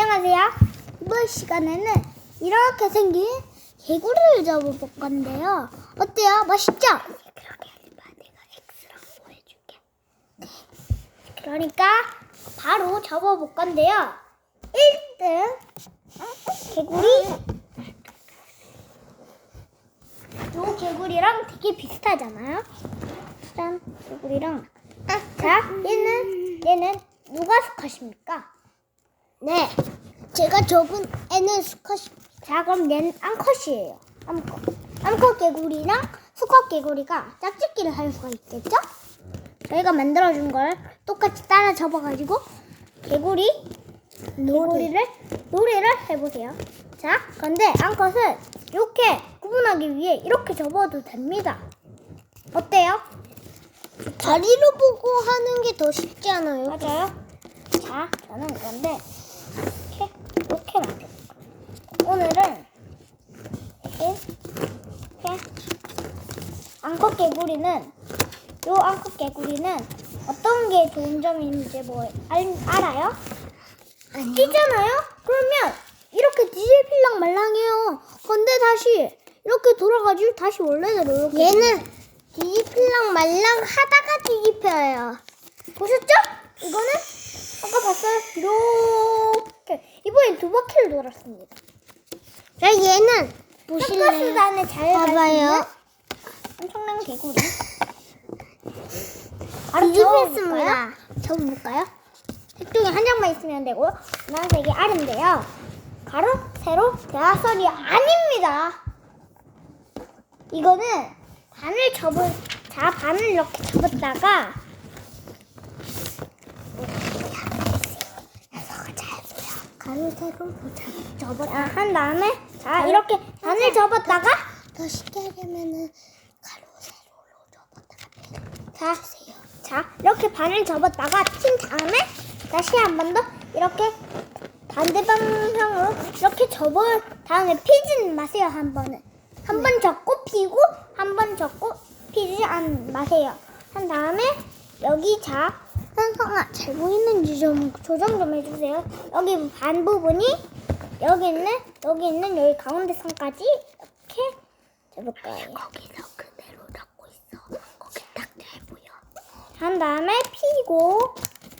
안녕하세요. 이번 시간에는 이렇게 생긴 개구리를 잡아볼 건데요. 어때요? 맛있죠? 그렇게 하지 마. 내가 X라고 해줄게. 네. 그러니까 바로 잡아볼 건데요. 1등 개구리. 요 개구리랑 되게 비슷하잖아요. 짠 개구리랑. 자 얘는 얘는 누가 수컷입니까? 네, 제가 적은 애는 수컷. 자, 그럼 얘는 암컷이에요. 암컷. 암컷 개구리랑 수컷 개구리가 짝짓기를 할 수가 있겠죠? 저희가 만들어준 걸 똑같이 따라 접어가지고 개구리, 개구리를 노래를 해보세요. 자, 그런데 암컷은 이렇게 구분하기 위해 이렇게 접어도 됩니다. 어때요? 다리로 보고 하는 게 더 쉽지 않아요? 맞아요. 자, 저는 그런데 이렇게 이렇게 만들 거예요. 오늘은 이렇게, 이렇게 앙컷 개구리는 요 앙컷 개구리는 어떤 게 좋은 있는지 뭐 알, 알아요? 뛰잖아요? 그러면 이렇게 뒤질필랑 말랑해요. 근데 다시 이렇게 돌아가지고 다시 원래대로 이렇게 얘는 뒤집힐랑 말랑 하다가 뒤집혀요. 보셨죠? 이거는 아까 봤어요. 이렇게 이번엔 두 바퀴를 돌았습니다. 자, 얘는 보실래요? 단에 잘 봐봐요. 봐봐요. 엄청난 개구리. 뒤집혔습니다. 접어볼까요? 색종이 한 장만 있으면 되고요. 노란색이 알인데요. 가로, 세로, 대화설이 아닙니다. 이거는 반을 접은, 자, 반을 이렇게 접었다가 가로 세로. 접어, 아, 한 다음에 자, 이렇게 반을 접었다가 더 쉽게 하려면은 접었다가 자, 자, 이렇게 반을 접었다가 핀 다음에 다시 한 번 더 이렇게 반대 방향으로 이렇게 접어 다음에 피지는 마세요 한 번은. 한 번 접고 피고 한 번 접고 피지 안 마세요. 한 다음에 여기 자 현성아 잘 보이는지 좀 조정 좀 해주세요. 여기 반 부분이 여기 있는 여기 있는 여기 가운데 선까지 이렇게 접을 거예요? 거기서 그대로 잡고 있어. 거기 딱 잘 보여. 한 다음에 피고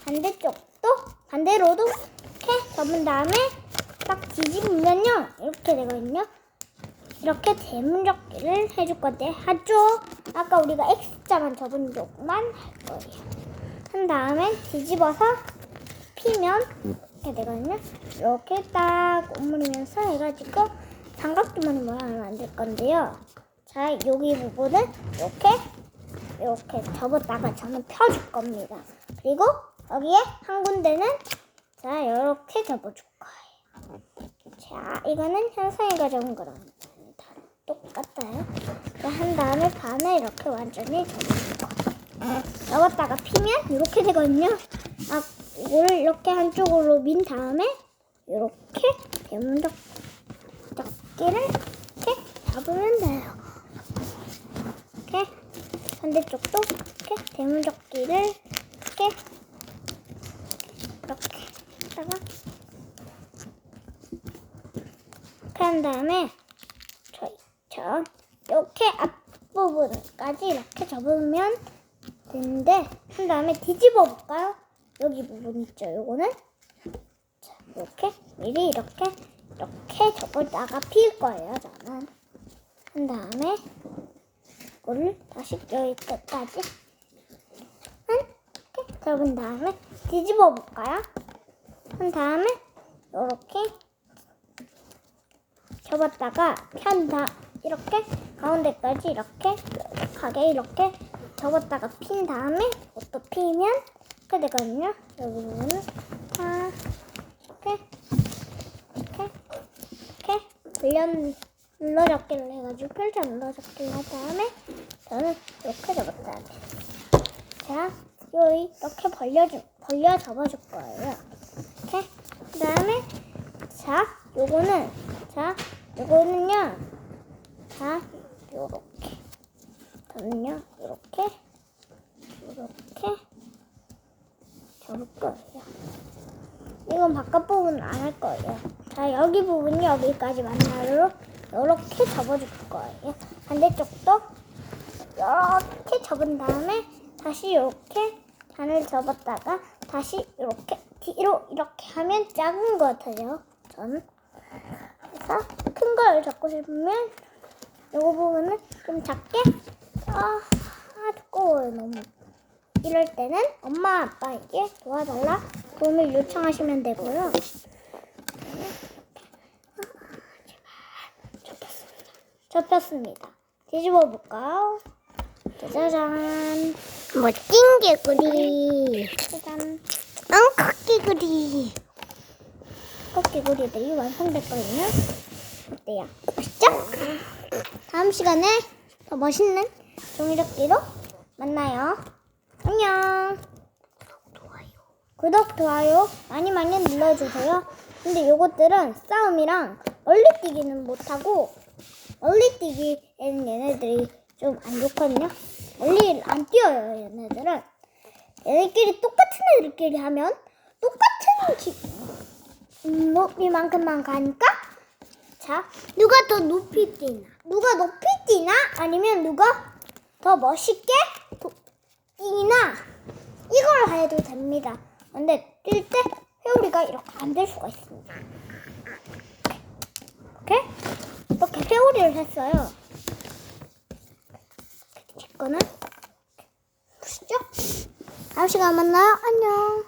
반대쪽도 반대로도 이렇게 접은 다음에 딱 뒤집으면요 이렇게 되거든요. 이렇게 대문접기를 해줄 건데 하죠. 아까 우리가 X자만 접은 쪽만 할 거예요. 한 다음에 뒤집어서 피면 이렇게 되거든요. 이렇게 딱 오므리면서 해가지고 삼각두머리 모양을 만들 건데요. 자 여기 부분은 이렇게 이렇게 접었다가 저는 펴줄 겁니다. 그리고 여기에 한 군데는 자 이렇게 접어줄 거예요. 자 이거는 현상이가 접은 거랑 다 똑같아요. 자, 한 다음에 반을 이렇게 완전히 접어줄 거예요. 접었다가 피면 이렇게 되거든요. 아 이거를 이렇게 한쪽으로 민 다음에 이렇게 대문적 접기를 이렇게 잡으면 돼요. 이렇게 반대쪽도 이렇게 대문접기를 이렇게 이렇게 하다가 이렇게 한 다음에 저, 저 이렇게 앞부분까지 이렇게 접으면 되는데 한 다음에 뒤집어 볼까요? 여기 부분 있죠? 요거는 자, 이렇게 미리 이렇게 이렇게 접었다가 필 거예요 저는 한 다음에 이거를 다시 여기 끝까지 이렇게 접은 다음에 뒤집어 볼까요? 한 다음에 이렇게 접었다가 편다 이렇게 가운데까지 이렇게 뾰족하게 이렇게 접었다가 핀 다음에 또 피면 이렇게 되거든요. 여기 부분은 아 이렇게 이렇게 이렇게 돌려 눌러잡기를 해가지고 펼쳐 눌러잡기를 한 다음에 저는 이렇게 접었다 할게요. 자, 여기 이렇게 벌려주, 벌려 접어줄 거예요. 이렇게. 그 다음에, 자, 요거는, 자, 요거는요, 자, 요렇게. 저는요, 요렇게, 요렇게 접을 거예요. 이건 바깥 부분은 안할 거예요. 자, 여기 부분이 여기까지 만나로 이렇게 접어줄 거예요. 반대쪽도 이렇게 접은 다음에 다시 이렇게 잔을 접었다가 다시 이렇게 뒤로 이렇게 하면 작은 것 같아요. 저는. 그래서 큰 걸 접고 싶으면 이 부분은 좀 작게 아, 아 두꺼워요 너무. 이럴 때는 엄마 아빠에게 도와달라 도움을 요청하시면 되고요. 접혔습니다. 뒤집어 볼까요? 짜자잔. 멋진 개구리. 짜잔. 앙크 개구리. 꺾기구리들이 완성됐거든요. 어때요? 멋있죠? 다음 시간에 더 멋있는 종이접기로 만나요. 안녕. 구독, 좋아요 많이 많이 눌러주세요. 근데 요것들은 싸움이랑 멀리뛰기는 못하고 멀리뛰기에는 얘네들이 좀 안 좋거든요. 멀리 안 뛰어요, 얘네들은. 얘네끼리 똑같은 애들끼리 하면 똑같은 기, 음, 높이만큼만 가니까 자 누가 더 높이 뛰나? 누가 높이 뛰나 아니면 누가 더 멋있게 도- 뛰나 이걸 해도 됩니다. 근데 뛸 때 회오리가 이렇게 안 될 수가 있습니다. 이렇게 이렇게 회오리를 했어요. 제 거는 보시죠. 다음 시간 만나요. 안녕.